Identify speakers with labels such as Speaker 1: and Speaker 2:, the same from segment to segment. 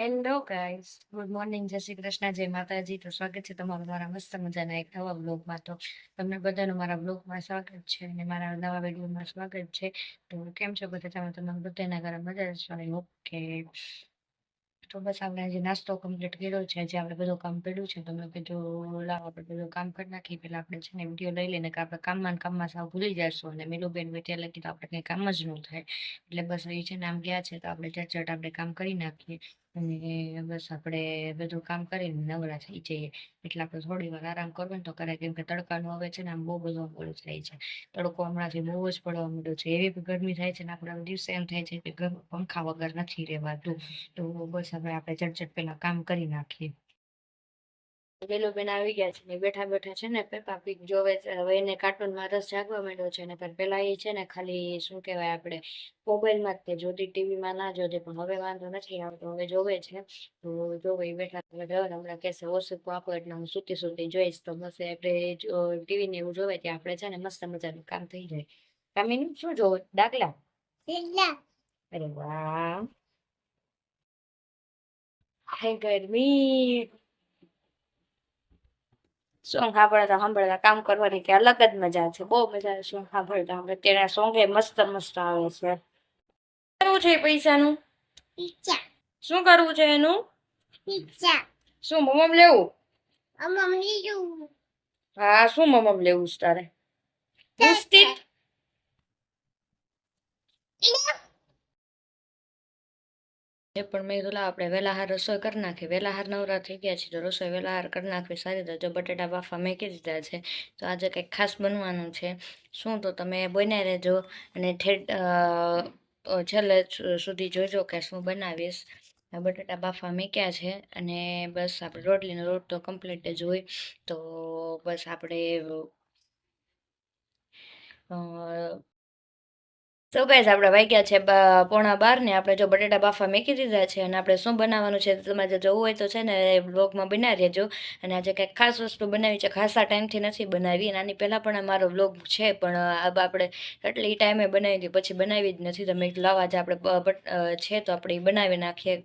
Speaker 1: Hello guys good morning જય શ્રી કૃષ્ણ. જય માતાજી. તો સ્વાગત છે તમારું મારા મસ્ત મજાના એક નવા બ્લોગમાં તો તમને બધાનું મારા બ્લોગમાં સ્વાગત છે અને મારા નવા વિડીયોમાં સ્વાગત છે. તો કેમ છો બધા? તમે તમારા બધાના ઘરે મજા છો ઓકે. તો બસ આપણે આજે નાસ્તો કમ્પ્લીટ કર્યો છે. આજે આપણે બધું કામ પડ્યું છે. તો મેં કીધું, લાવો આપણે બધું કામ કરી નાખીએ. પહેલાં આપણે છે ને વીડિયો લઈ લઈને કે આપણે કામમાં કામમાં સાવ ભૂલી જઈશું. અને મીલુબેન ત્યાં લગી તો આપણે કંઈ કામ જ ન થાય. એટલે બસ એ છે ને આમ ગયા છે. તો આપણે ચટ આપણે કામ કરી નાખીએ. અને બસ આપણે બધું કામ કરીને નવરા થઈ જઈએ. એટલે આપણે થોડી વાર આરામ કરવો ને તો કરે, કેમ કે તડકાનું હવે છે ને આમ બહુ બધો ઓલું થાય છે. તડકો હમણાંથી બહુ જ પડવા માંડ્યો છે. એવી ગરમી થાય છે ને આપણે દિવસે એમ થાય છે કે પંખા વગર નથી રહેવાતું. તો બસ હવે આપણે ઝટઝટ પહેલાં કામ કરી નાખીએ. બેલો બેન આવી ગયા છે ને બેઠા બેઠા છે ને પાપી જોવે હવે એને કાર્ટૂનમાં રસ જાગવા માંડ્યો છે ને પણ પેલા એ છે ને ખાલી શું કહેવાય આપણે મોબાઈલમાં જ તે જોતી ટીવીમાં ના જોતી પણ હવે વાંધો નથી આવતો. હવે જોવે છે. તો જોવે એ બેઠા હમણાં કહેશે ઓછું આપો એટલે હું સૂતી સૂતી જોઈશ. તો મસ્ત આપણે ટીવી ને એવું જોવે ત્યાં આપણે છે ને મસ્ત મજાનું કામ થઈ જાય. કામીનું શું જોવો? દાખલા અરે વાહ! ગરમી! સોંગ સાંભળતા સાંભળતા કામ કરવાની કે અલગ જ મજા છે. બહુ મજા આવે સોંગ સાંભળતા. આપણે તેના સોંગ એ મસ્ત મસ્ત આવે છે. કરવું છે પૈસાનું? શું કરવું છે એનું? શું મમમ લેવું? હા શું મમમ લેવું છે તારે? બિસ્કિટ એ પણ મેં કીધું આપણે વેલાહાર રસોઈ કરી નાખીએ. વેલાહાર નવરા થઈ ગયા છે તો રસોઈ વેલાહાર કરી નાખવી સારી રીતે જો બટેટા બાફા મેકી દીધા છે તો આજે કંઈક ખાસ બનવાનું છે. શું? તો તમે બન્યા રહેજો અને અ, છેલ્લે સુધી જોજો કે શું બનાવીશ. બટેટા બાફા મેક્યા છે અને બસ આપણે રોટલીનો રોટ તો કમ્પ્લીટ જ હોય તો બસ આપણે તો ગાઈઝ આપણે વાગ્યા છે પોણા બારને આપણે જો બટેટા બાફા મેકી દીધા છે અને આપણે શું બનાવવાનું છે તમારે જો જોવું હોય તો છે ને બ્લોગમાં બનાવી રહેજો. અને આજે કંઈક ખાસ વસ્તુ બનાવી છે, ખાસા ટાઈમથી નથી બનાવી. અને આની પહેલાં પણ મારો બ્લોગ છે, પણ આપણે એટલી ટાઈમે બનાવી હતી પછી બનાવી જ નથી. તો મેં કીધું લાવ આજે આપણે છે તો આપણે ઈ બનાવી નાખીએ.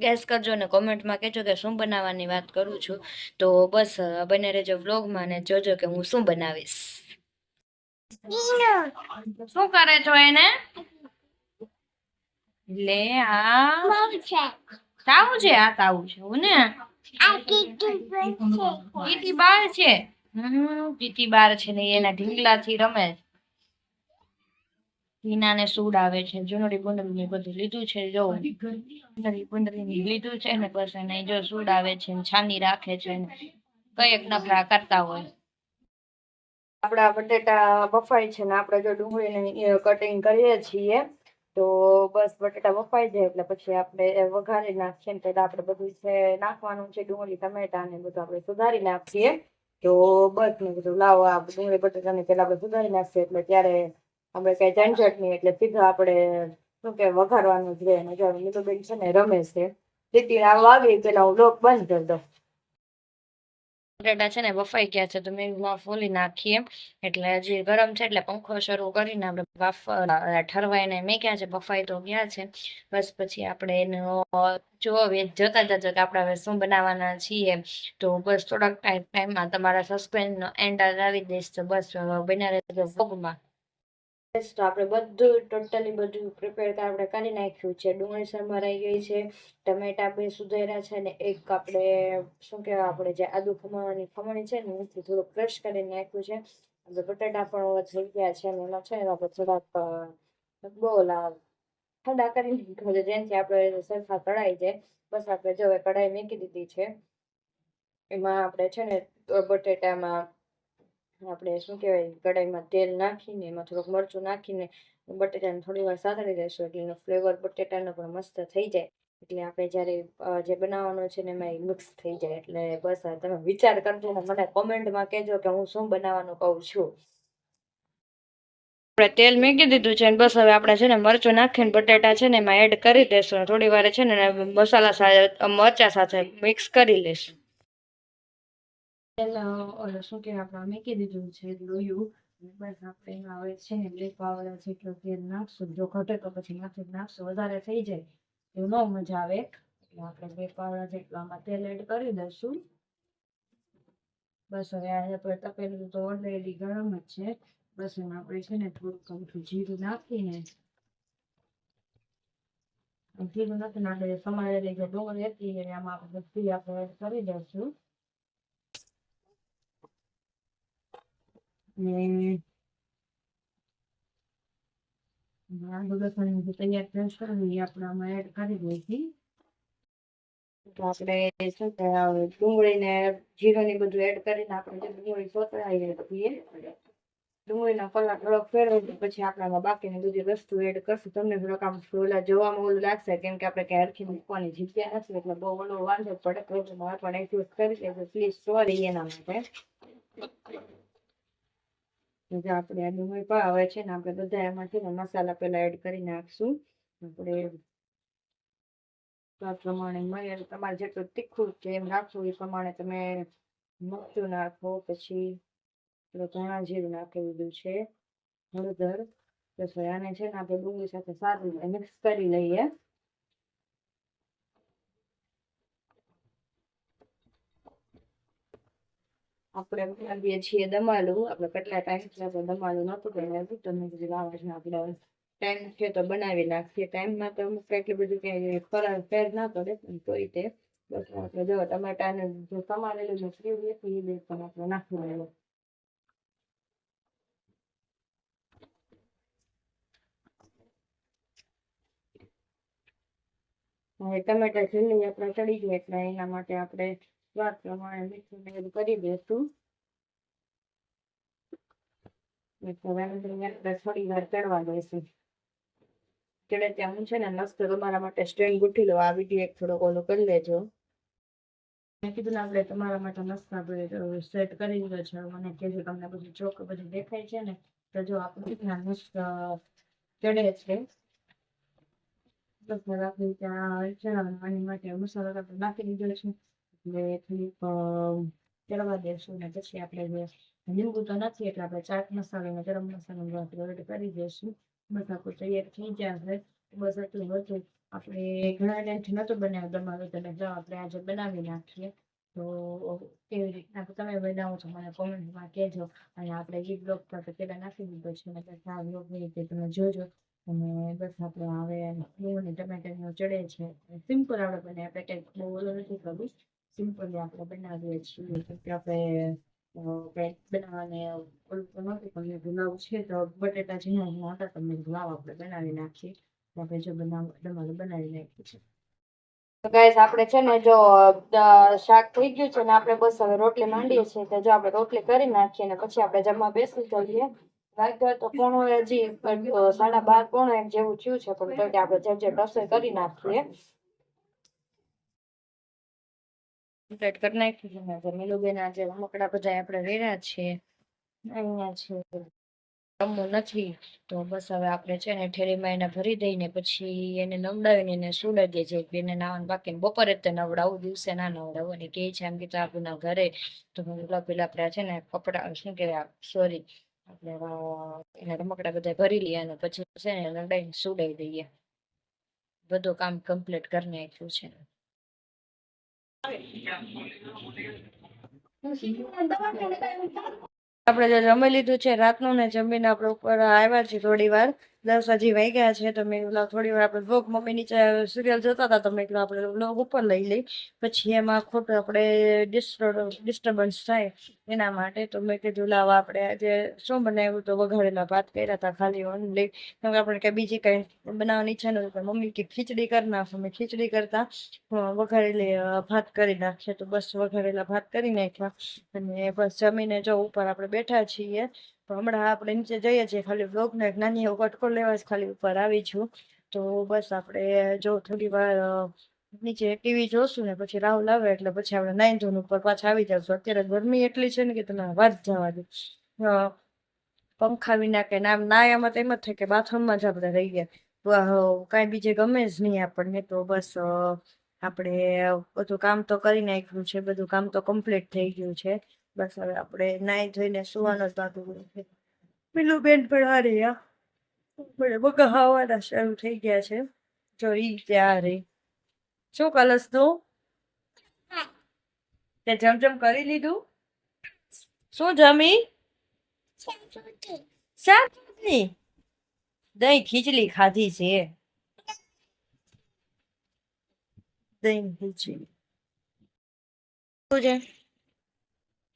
Speaker 1: ગેસ કરજો અને કોમેન્ટમાં કહેજો કે શું બનાવવાની વાત કરું છું. તો બસ બને રહેજો બ્લોગમાં અને જોજો કે હું શું બનાવીશ. શું કરે છો એને? લે આ.
Speaker 2: છે.
Speaker 1: તાવું છે? આ તાવું છે હું ને. ટીટી બાર છે? હમ બાર છે ને એના ઢીંગલાથી રમે છે. ટીનાને સૂડ આવે છે. જુનડી બુંદડી બધું લીધું છે જો. જુનડી બુંદડી લીધું છે ને બસ એને જો સૂડ આવે છે ને છાની રાખે છે ને કંઈક નખરા કરતા હોય. આપણા બટેટા બફાય છે ને આપણે જો ડુંગળીને કટિંગ કરીએ છીએ, તો બસ બટેટા બફાઈ જાય એટલે પછી આપણે વઘારી નાખીએ ને પહેલા આપણે બધું છે નાખવાનું છે ડુંગળી, ટમેટા ને બધું આપણે સુધારી નાખીએ. તો બસ ને બધું લાવો આ ડુંગળી બટેટાને પેલા આપણે સુધારી નાખીએ એટલે ત્યારે આપણે કઈ ઝંઝટ નહીં એટલે સીધા આપણે, શું કે વઘારવાનું જ રહે. અને જો બેન છે ને રમે છે. દીદી આ વાગી પેલા હું લોક બંધ કરી દઉં. બટેટા છે ને બફાઈ ગયા છે, તો મેં ફોલી નાખીએ એટલે હજી ગરમ છે એટલે પંખો શરૂ કરીને આપણે બાફ ઠરવાઈને મેક્યા છે, બફાઈ તો ગયા છે. બસ પછી આપણે એનો જો હવે જોતા જજો કે આપણે હવે શું બનાવવાના છીએ. તો બસ થોડાક ટાઈમ, ટાઈમમાં તમારા સસ્પેન્સનો એન્ડ આવી દઈશ તો બસ બન્યા રહેજો vlogમાં. તો આપણે બધું ટોટલી બધું પ્રિપેર આપણે કરી નાખ્યું છે. ડુંગળી સમારાઈ ગઈ છે. ટમેટા બે સુધાર્યા છે ને એક આપણે, શું કહેવાય, આપણે જે આદુ ખમણવાની ખમણી છે ને એથી થોડું ક્રશ કરી નાખ્યું છે. હવે બટાટા પણ થઈ ગયા છે. ને એમાં છે ને આપણે થોડાક બોલા ઠંડા કરી નાખ્યું છે. જેનાથી આપણે સરખા કઢાઈ જાય. બસ આપણે જો કઢાઈ મૂકી દીધી છે. એમાં આપણે છે ને બટેટામાં આપણે શું કહેવાય, કઢાઈમાં તેલ નાખીને, એમાં થોડુંક મરચું નાખીને, બટેટાને થોડી વાર સાતળી દઈશું એટલે એનો ફ્લેવર બટેટાનો પણ મસ્ત થઈ જાય. એટલે આપણે જ્યારે જે બનાવવાનું છે ને એમાં મિક્સ થઈ જાય. એટલે બસ તમે વિચાર કરજો ને મને કોમેન્ટમાં કહેજો કે હું શું બનાવવાનું કહું છું. આપણે તેલ મૂકી દીધું છે ને બસ હવે આપણે છે ને મરચું નાખીને બટેટા છે ને એમાં એડ કરી દઈશું અને થોડી વાર છે ને મસાલા સાથે, મરચા સાથે મિક્સ કરી લઈશું શું કહેવાય? આપણે મૂકી દીધું છે લોયું. બસ આપણે હવે છે ને બ્લેક પાવડર જેટલું તેલ નાખશું. જો ઘટે તો પછી નાખી નાખશું. વધારે થઈ જાય એવું ન મજા આવે. એટલે આપણે બે પાવડા જેટલું આમાં તેલ એડ કરી દઈશું. બસ હવે આ આપણે તપેલું તો ઓલરેડી ગરમ જ છે. બસ એમાં આપણે છે ને થોડુંક અમથું જીરું નાખીને જીરું નથી નાખે સમારેલી જે ડુંગળી હતી એને આમાં આપણે બધી આપણે એડ કરી દઈશું. આલુ લસણ તૈયાર આમાં એડ કરી આપણે શું કહેવાય ડુંગળી ને જીરું ને બધું એડ કરીને આપણે ડુંગળી સોતરાય છીએ ડુંગળીના કલાક થોડોક ફેરવી પછી આપણામાં બાકીની બધી વસ્તુ એડ કરશું તમને થોડોક આમ ઓલા જોવામાં ઓલું લાગશે કેમ કે આપણે ક્યાં હરખી મૂકવાની જગ્યા નથી એટલે બહુ ઓલો વાંધો પડે તો પણ એડજસ્ટ કરી દેજો પ્લીઝ સોરી એના માટે જે આપણે આ ડુંગળી પણ હવે છે ને આપણે બધા એમાંથી મસાલા પહેલાં એડ કરી નાખશું. આપણે આ પ્રમાણે મળે તમારે જેટલું તીખું છે એમ રાખવું એ પ્રમાણે તમે મરચું નાખો, પછી ધણા જીરું નાખી બધું છે, હળદર. તો સોયાને છે ને આપણે ડુંગળી સાથે સારું મિક્સ કરી લઈએ. આપણે બનાવીએ છીએ દમાલું આપણે કેટલા ટાઈમથી આપણે દમાલું નહોતું આપણે ટાઈમ છે તો બનાવી નાખીએ. ટાઈમમાં તો અમુક એટલું બધું કંઈ ફરક ફેર ના કરે પણ તોય જો ફ્રી એ બે પણ આપણે નાખી લેવું હવે ટમેટા જલ્દી આપણે ચડી જાય, એટલે એના માટે આપણે સ્વાદ પ્રમાણે મીઠું ને બધું કરી થોડી લો આ વીડિયો એક ઓલો કરી લેજો. મેં કીધું આપણે તમારા માટે મસ્ત સેટ કરી છે. મને કહેજો તમને બધું બધું દેખાય છે ને, તો જો આપણું મસ્ત ચડે છે. બસ હવે ત્યાં મસાલો આપણે નાખી દીધો છે. ચડવા દેશું ને પછી આપણે લીંબુ તો નથી, એટલે આપણે ચાટ મસાલો ગરમ મસાલો ને આપણે એડ કરી દઈશું બસ તૈયાર થઈ જશે બસ એટલું હતું. આપણે ઘણા ટાઈમથી નહોતો બનાવ્યું તમારું, તમે આપણે આજે બનાવી નાખીએ. તો કેવી રીતના તમે બનાવો છો, મને કોમેન્ટમાં કહેજો. અને આપણે એ બ્લોગ પર પહેલાં નાખી દીધો છે મતલબ આ બ્લોગ રીતે તમે જોજો. અને બસ આપણે હવે લીંબુ ને ટમેટાનું ચડે છે. સિમ્પલ આપણે બને આપણે કંઈક બહુ ઓલું નથી કરવું સિમ્પલી આપણે બનાવીએ છીએ કે આપણે બટેટા હતા ગુલાબ આપણે બનાવી નાખીએ આપણે છે તો ગાઈસ આપણે છે ને જો શાક થઈ ગયું છે ને આપણે બસ હવે રોટલી માંડીએ છીએ તો જો આપણે રોટલી કરી નાખીએ ને પછી આપણે જમવા બેસી જઈએ વાગ્યા તો પોણો હજી સાડા બાર પોણો એક જેવું થયું છે પણ આપણે જે જે રસોઈ કરી નાખીએ કમ્પ્લીટ કરી નાખ્યું છે. ને જે આજે રમકડા બધા આપણે રેડા છે અહીંયા છે. રમવું નથી. તો બસ હવે આપણે છે ને ઠેરીમાં એને ભરી દઈને પછી એને નવડાવીને એને સુડાઈ દે છે બેને નાવાનું બાકી બપોરે જ નવડાવું, દિવસે ના નવડાવું. અને કહે છે એમ કે આપણના ઘરે. તો પેલા પેલા આપણે છે ને કપડા, શું કહેવાય સોરી આપણે એને રમકડા બધા ભરી લઈએ અને પછી છે ને નવડાવીને સુડાઈ દઈએ. બધું કામ કમ્પ્લીટ કરી નાખ્યું છે. આપણે જે જમી લીધું છે રાતનું ને જમીને આપણે ઉપર આવ્યા છીએ થોડી વાર દસ હજી ગયા છે તો મેં કીધું થોડી વાર આપણે બ્લોગ મમ્મી નીચે સિરિયલ જોતા હતા તો મેં કીધું, આપણે બ્લોગ ઉપર લઈ લઈ. પછી એમાં ખોટું આપણે ડિસ્ટર્બન્સ થાય એના માટે તો મેં કીધું, લાવ આપણે આજે શું બનાવ્યું? તો વઘારેલા ભાત કર્યા હતા, ખાલી ઓનલી કેમ કે આપણે કંઈ બીજી કંઈ બનાવવાની ઈચ્છા નહોતી મમ્મી કે ખીચડી કરી નાખો. મેં ખીચડી કરતા વઘારેલી ભાત કરી નાખીએ તો બસ વઘારેલા ભાત કરી નાખ્યા. અને બસ જમીને જો ઉપર આપણે બેઠા છીએ હમણાં આપણે નીચે જઈએ છીએ, ખાલી બ્લોગનો એક નાની એવો કટકો લેવા ખાલી ઉપર આવી છું. તો બસ આપણે જો થોડી વાર નીચે ટીવી જોશું ને પછી રાહુલ આવે એટલે પછી આપણે નાઈ ધોન ઉપર પાછા આવી જશું. અત્યારે ગરમી એટલી છે ને કે તમે વાત જવા દે. પંખા વિના કે નામ ના એમાં તો એમ જ થાય કે બાથરૂમમાં જ આપણે રહી ગયા. કાંઈ બીજે ગમે જ નહીં આપણને, તો બસ આપણે બધું કામ તો કરી નાખ્યું છે, બધું કામ તો કમ્પ્લીટ થઈ ગયું છે. બસ હવે આપણે નાઈ ધોઈને સુવાનો જ બાકી છે. પેલું બેન પણ આ રહ્યા આપણે બગા શરૂ થઈ ગયા છે. જો ઈ ત્યાં રહી. શું કલશ તું? તે જમજમ કરી લીધું? શું જમી?
Speaker 2: Samsuti.
Speaker 1: દહીં ખીચડી ખાધી છે. દહીં ખીચડી. શું છે?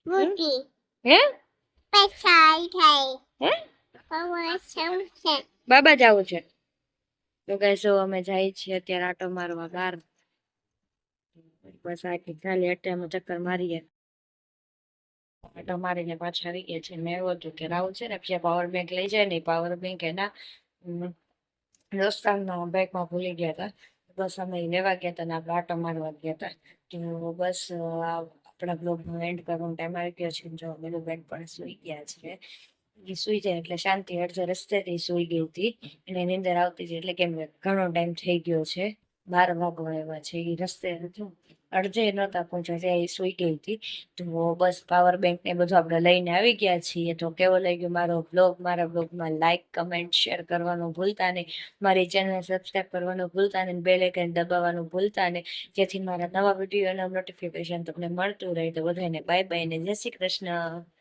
Speaker 2: Muti.
Speaker 1: હે? બાબા જવું છે. તો કહેશો અમે જઈએ છીએ અત્યારે આટો મારવા બહાર. બસ આખી ખાલી અટ્ટે અમે ચક્કર મારીએ. આટો મારીને પાછા આવી ગયા છે મેં એવું હતું કે રાહુલ છે ને પછી પાવર બેંક લઈ જાય ને પાવર બેંક એના દોસ્તારના બેગમાં ભૂલી ગયા હતા. બસ અમે લેવા ગયા હતા ને આપણે આટો મારવા ગયા હતા. તો બસ અ, આ આપણા એન્ડ કરવાનો ટાઈમ આવી ગયો છે જો મેલું બેન પણ સુઈ ગયા છે. એ સુઈ જાય એટલે શાંતિ અડધો રસ્તેથી સુઈ ગઈ હતી. અને અંદર આવતી હતી એટલે કેમ ઘણો ટાઈમ થઈ ગયો છે. બાર વાગવા એવા છે. એ રસ્તે હતું. અડધે નહોતા પહોંચ્યા છે એ સુઈ ગઈ હતી. તો બસ પાવર બેંક ને બધું આપણે લઈને આવી ગયા છીએ. તો કેવો લાગ્યો મારો બ્લોગ મારા બ્લોગમાં લાઇક કમેન્ટ શેર કરવાનું ભૂલતા નહીં. મારી ચેનલ સબસ્ક્રાઈબ કરવાનું ભૂલતા નહીં. બેલ આઇકન દબાવવાનું ભૂલતા નહીં. જેથી મારા નવા વિડીયોના નોટિફિકેશન તમને મળતું રહે. તો બધાને બાય બાય ને જય શ્રી કૃષ્ણ.